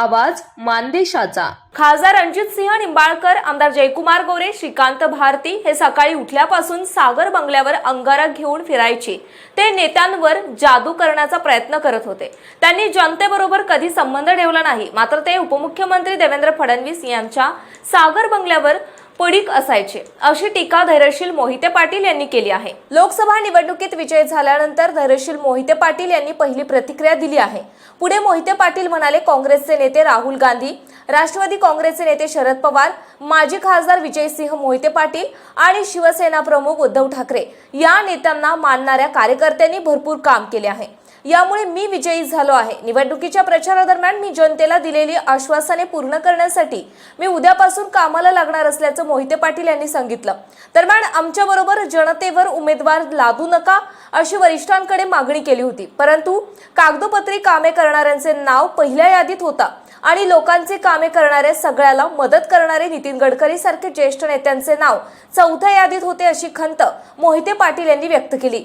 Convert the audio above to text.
आवाज मानदेशाचा. खासदार रणजित सिंह निंबाळकर आमदार जयकुमार गोरे श्रीकांत भारती हे सकाळी उठल्यापासून सागर बंगल्यावर अंगारा घेऊन फिरायचे. ते नेत्यांवर जादू करण्याचा प्रयत्न करत होते. त्यांनी जनतेबरोबर कधी संबंध ठेवला नाही. मात्र ते उपमुख्यमंत्री देवेंद्र फडणवीस यांच्या सागर बंगल्यावर पडीक असायचे. अशी टीका धैर्यशील मोहिते पाटील यांनी केली आहे. लोकसभा निवडणुकीत विजय झाल्यानंतर धैर्यशील मोहिते पाटील यांनी पहिली प्रतिक्रिया दिली आहे. पुढे मोहिते पाटील म्हणाले काँग्रेसचे नेते राहुल गांधी राष्ट्रवादी काँग्रेसचे नेते शरद पवार माजी खासदार विजयसिंह मोहिते पाटील आणि शिवसेना प्रमुख उद्धव ठाकरे या नेत्यांना मानणाऱ्या कार्यकर्त्यांनी भरपूर काम केले आहे. यामुळे मी विजयी झालो आहे. निवडणुकीच्या प्रचारादरम्यान मी जनतेला दिलेली आश्वासने पूर्ण करण्यासाठी मी उद्यापासून कामाला लागणार असल्याचं मोहिते पाटील यांनी सांगितलं. दरम्यान आमच्याबरोबर जनतेवर उमेदवार लादू नका अशी वरिष्ठांकडे मागणी केली होती. परंतु कागदोपत्री कामे करणाऱ्यांचे नाव पहिल्या यादीत होता आणि लोकांचे कामे करणाऱ्या सगळ्याला मदत करणारे नितीन गडकरी सारखे ज्येष्ठ नेत्यांचे नाव चौथ्या यादीत होते अशी खंत मोहिते पाटील यांनी व्यक्त केली.